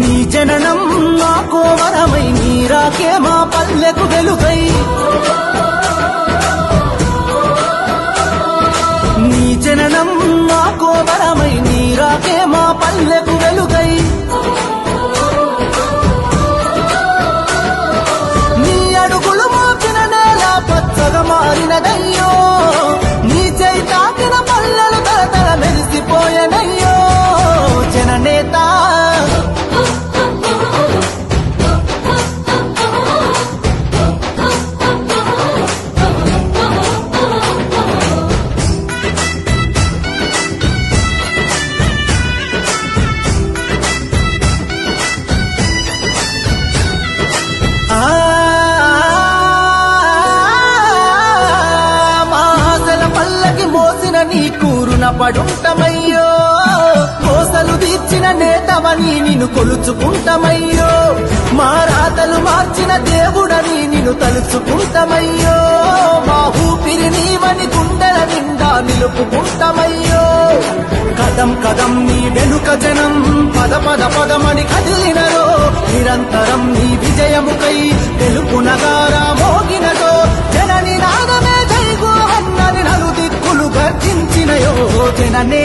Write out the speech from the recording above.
నీ జననం మా కోవరమై నీరాకే మా పల్లెకు వెలుగై నీ జననం మా కోవరమై నీరాకే మా పల్లెకు వెలుగై నీ కూరున పడుంటమయ్యో. కోసలు తీర్చిన నేతవని నిన్ను కొలుచుకుంటమయ్యో. మా రాతలు మార్చిన దేవుడని నిన్ను తలుచుకుంటమయ్యో. మా ఊపిరి నీవని గుండెల నిండా నిలుపుకుంటమయ్యో. కదం కదం నీ వెనుక జనం పద పద పదమని కదిలినరో. నిరంతరం నీ విజయముకై తెలుపు జైగో అన్నది